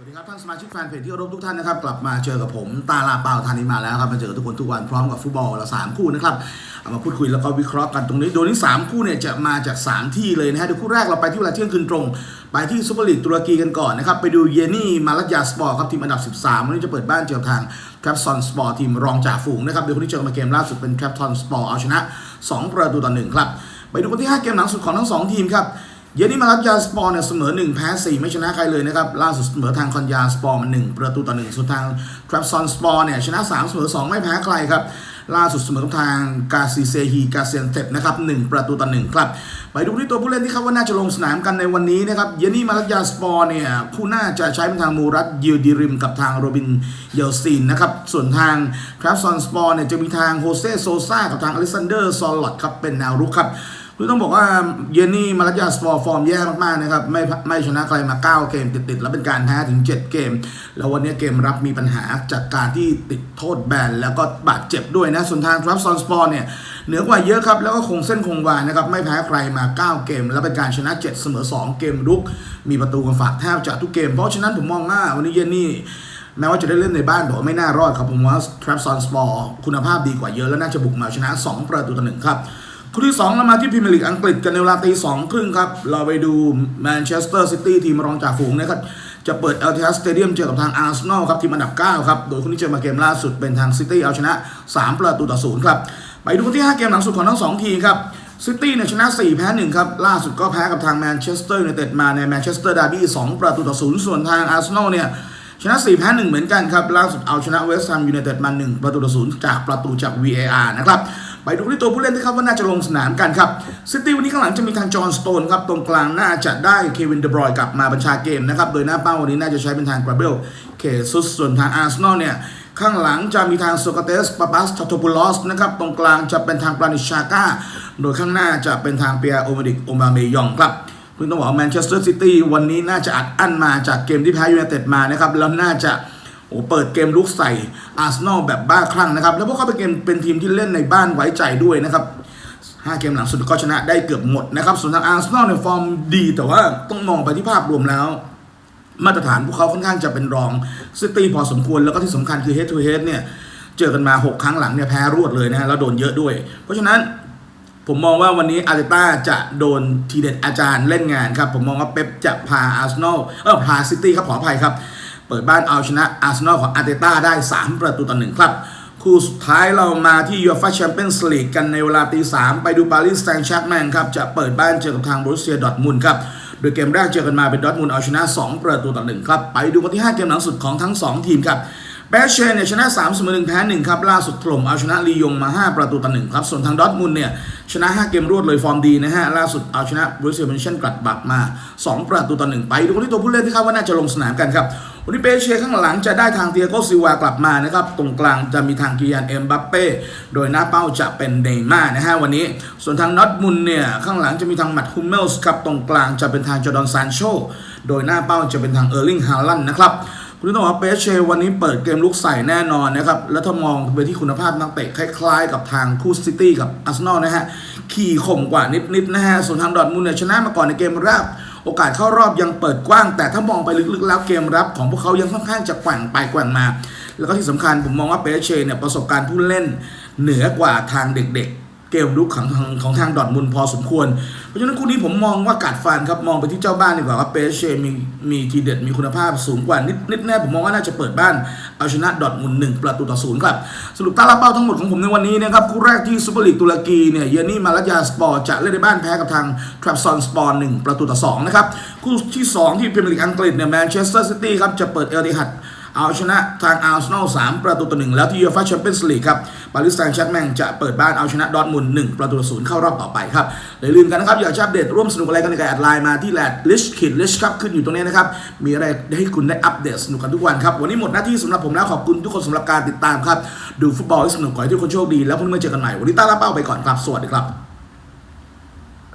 สวัสดีครับท่านสมาชิกแฟนเพจที่รพทุกท่านนะครับกลับมาเจอกับผมตาลาเปาธานีมาแล้วครับมาเจอทุกคนทุกวันพร้อมกับฟุตบอลละสามคู่นะครับเอามาพูดคุยแล้วก็วิเคราะห์กันตรงนี้โดยที่สามคู่เนี่ยจะมาจาก3ที่เลยนะฮะเดี๋ยวคู่แรกเราไปที่เวลาเที่ยงคืนตรง ไปที่ซุปเปอร์ลีกตุรกีกันก่อนนะครับไปดูเยนี่มาลาดยาสปอร์ครับทีมอันดับ 13 วันนี้จะเปิดบ้านเจอกับทางแคปซอนสปอร์ทีมรองจ่าฝูงนะครับโดยคนที่เจอมาเกมล่าสุดเป็นแคปทอนสปอร์เอาชนะ 2 ประตูต่อหนึ่งครับไปดูกันที่ 5 เกมหลังสุดของทั้งสองทีมครับ เยนนี่มารับยาสปอร์เนี่ยเสมอ 1 แพ้ 4 ไม่ชนะใครเลยนะครับ ล่าสุดเสมอทางคอนยาสปอร์มัน1ประตูต่อ1ส่วนทางทรัพซอนสปอร์เนี่ยชนะ3เสมอ 2 ไม่แพ้ใครครับ ล่าสุดเสมอกับทางกาซิเซฮีกาเซียนเต็นะครับ1ประตูต่อ1ครับ ไปดูที่ตัวผู้เล่นที่คาดว่าน่าจะลงสนามกันในวันนี้นะครับเยนี่มารับยาสปอร์เนี่ยคู่หน้าจะใช้เป็นทางมูรัตยิลดิริมกับทางโรบินเยลซินนะครับส่วนทางทรัพซอนสปอร์เนี่ยจะมีทางโฮเซโซซากับทางอเล็กซานเดอร์ซอลลอตครับเป็นแนวรุกครับ คือต้องบอกว่าเยนนี่มาลายาสปอร์ฟอร์มแย่มากๆนะครับไม่ไม่ชนะใครมา 9 เกมติดๆ แล้วเป็นการแพ้ถึง 7 เกม แล้ววันนี้เกมรับมีปัญหาจากการที่ติดโทษแบนแล้วก็บาดเจ็บด้วยนะส่วนทางทรัพซอนสปอร์เนี่ยเหนือกว่าเยอะครับแล้วก็คงเส้นคงวานะครับไม่แพ้ใครมา 9 เกม แล้วเป็นการชนะ 7 เสมอ 2 เกมรุก มีประตูกันฝากแทบจะทุกเกม เพราะฉะนั้นผมมองว่าวันนี้เยนนี่แม้ว่าจะได้เล่นในบ้านแต่ว่าไม่น่ารอดครับผมว่าทรัพซอนสปอร์คุณภาพดีกว่าเยอะแล้วน่าจะบุกมาชนะ 2 ประตูต่อหนึ่งครับ คู่ที่2เรามาที่พรีเมียร์ลีกอังกฤษกันในเวลาตีสองครึ่งครับ เราไปดูแมนเชสเตอร์ซิตี้ทีมรองจากฝูงนะครับ จะเปิด l t ท s Stadium เจอกับทางอาร์เซนอลครับทีมอันดับ 9 ครับ โดยคนที่เจอมาเกมล่าสุดเป็นทางซิตี้เอาชนะ 3 ประตูต่อศูนย์ครับ ไปดูที่ 5 เกมหลังสุดของทั้ง 2 ทีมครับซิตี้เนี่ยชนะ 4 แพ้ 1 ครับ ล่าสุดก็แพ้กับทางแมนเชสเตอร์ยูไนเต็ดมาในแมนเชสเตอร์ดาร์บี้2ประตูต่อศูนย์ส่วนทางอาร์เซนอลเนี่ยชนะ 4 แพ้ 1 เหมือนกันครับล่าสุดเอาชนะเวสต์แฮมยูไนเต็ดมา1ประตูต่อศูนย์จากประตูจาก VAR นะครับ ไปดูที่ตัวผู้เล่นที่คาดว่าน่าจะลงสนามกันครับซิตี้วันนี้ข้างหลังจะมีทางจอห์นสโตนครับตรงกลางน่าจะได้เควินเดบรอยกลับมาบัญชาเกมนะครับโดยหน้าเป้าวันนี้น่าจะใช้เป็นทางกราเบลเคซุสส่วนทางอาร์เซนอลเนี่ยข้างหลังจะมีทางโซกาเตสปาปัสทัตโตปูลอสนะครับตรงกลางจะเป็นทางปรานิชาก้าโดยข้างหน้าจะเป็นทางเปียโอมาดิกโอมาเมยองครับคุณต้องบอกแมนเชสเตอร์ซิตี้วันนี้น่าจะอัดอั้นมาจากเกมที่แพ้ยูไนเต็ดมานะครับแล้วน่าจะ โอ้เปิดเกมลุกใส่อาร์เซนอลแบบบ้าคลั่งนะครับ แล้วพวกเขาเป็นเกมเป็นทีมที่เล่นในบ้านไว้ใจด้วยนะครับ5เกมหลังสุดก็ชนะได้เกือบหมดนะครับ ส่วนทางอาร์เซนอลเนี่ยฟอร์มดีแต่ว่าต้องมองไปที่ภาพรวมแล้ว มาตรฐานพวกเขาค่อนข้างจะเป็นรองซิตี้พอสมควรแล้วก็ที่สำคัญคือ head to head เนี่ย เจอกันมา 6 ครั้งหลังเนี่ยแพ้รวดเลยนะฮะแล้วโดนเยอะด้วย เพราะฉะนั้นผมมองว่าวันนี้อาร์เตต้าจะโดนทีเด็ดอาจารย์เล่นงานครับ ผมมองว่าเป๊ปจะพาอาร์เซนอลเออพาซิตี้ครับขออภัยครับ เปิดบ้านเอาชนะอาร์เซนอลของอาร์เตต้าได้ 3 ประตูต่อหนึ่งครับ คู่สุดท้ายเรามาที่ยูฟ่าแชมเปี้ยนส์ลีกกันในเวลาตีสามไปดูปารีสแซงต์แชร์กแมงครับ จะเปิดบ้านเจอกับทางบรูเซียดอทมุนครับโดยเกมแรกเจอกันมาเป็นดอทมุนเอาชนะ 2 ประตูต่อหนึ่งครับ ไปดูกันที่ 5 เกมหลังสุดของทั้ง 2 ทีมครับ แบชเชนเนี่ยชนะ3เสมอ1แพ้1ครับล่าสุดถล่มเอาชนะลียงมา 5 ประตูต่อ1ครับส่วนทางดอทมุนเนี่ยชนะ 5 เกมรวดเลยฟอร์มดีนะฮะล่าสุดเอาชนะบรูเซียเมนเชนกลัดบักมา 2 ประตูต่อ1ไปดูกันที่ตัวผู้เล่นที่คาดว่าน่าจะลงสนามกันครับวันนี้เปเช่ข้างหลังจะได้ทางเตียโกซิวากลับมานะครับตรงกลางจะมีทางกิยันเอ็มบัปเป้โดยหน้าเป้าจะเป็นเนย์ม่านะฮะวันนี้ ส่วนทางน็อตมุนเนี่ยข้างหลังจะมีทางมัดฮุมเมลส์ครับตรงกลางจะเป็นทางจอร์ดอนซานโชโดยหน้าเป้าจะเป็นทางเออร์ลิงฮาลันนะครับ คุณต้องบอกว่าเปเชวันนี้เปิดเกมลุกใส่แน่นอนนะครับ แล้วถ้ามองไปที่คุณภาพนักเตะคล้ายๆ กับทางคู่ซิตี้กับอาร์เซนอลนะฮะ ขี่ข่มกว่านิดๆนะฮะ ส่วนทางดอร์ทมุนเนี่ยชนะมาก่อนในเกมแรกโอกาสเข้ารอบยังเปิดกว้าง แต่ถ้ามองไปลึกๆแล้วเกมรับของพวกเขายังค่อนข้างจะแกว่งไปแกว่งมา แล้วก็ที่สำคัญผมมองว่าเปเชเนี่ยประสบการณ์ผู้เล่นเหนือกว่าทางเด็กๆ เกมลุกของทางของทางดอทมุนพอสมควร เพราะฉะนั้นคู่นี้ผมมองว่ากัดฟันครับมองไปที่เจ้าบ้านดีกว่าว่าเปเชมีมีทีเด็ดมีคุณภาพสูงกว่านิดนิดแน่ผมมองว่าน่าจะเปิดบ้านเอาชนะดอทมุนหนึ่งประตูต่อศูนย์ครับสรุปตารางเป้าทั้งหมดของผมในวันนี้นะครับคู่แรกที่ซูเปอร์ลีกตุรกีเนี่ยเยนี่มาลายาสปอร์จะเล่นในบ้านแพ้กับทางทรัพซอนสปอร์หนึ่งประตูต่อสองนะครับคู่ที่สองที่พรีเมียร์ลีกอังกฤษเนี่ยแมนเชสเตอร์ซิตี้ครับจะเปิดเอลติฮัด เอาชนะทางอาร์เซนอล3ประตูต่อหนึ่งแล้วที่ยูฟ่าแชมเปี้ยนส์ลีกครับปารีสแซงต์แชร์แมงจะเปิดบ้านเอาชนะดอทมุนด์1ประตูต่อศูนย์เข้ารอบต่อไปครับอย่าลืมกันนะครับอยากจะอัปเดตร่วมสนุกอะไรกันในการแอดไลน์มาที่แลดลิชคิดลิชครับขึ้นอยู่ตรงนี้นะครับมีอะไรให้คุณได้อัปเดตสนุกกันทุกวันครับวันนี้หมดหน้าที่สำหรับผมแล้วขอบคุณทุกคนสำหรับการติดตามครับดูฟุตบอลให้สนุกขอให้ทุกคนโชคดีแล้วพรุ่งนี้มาเจอกันใหม่วันนี้ต้าลาเป้าไปก่อนครับสวัสดีครับ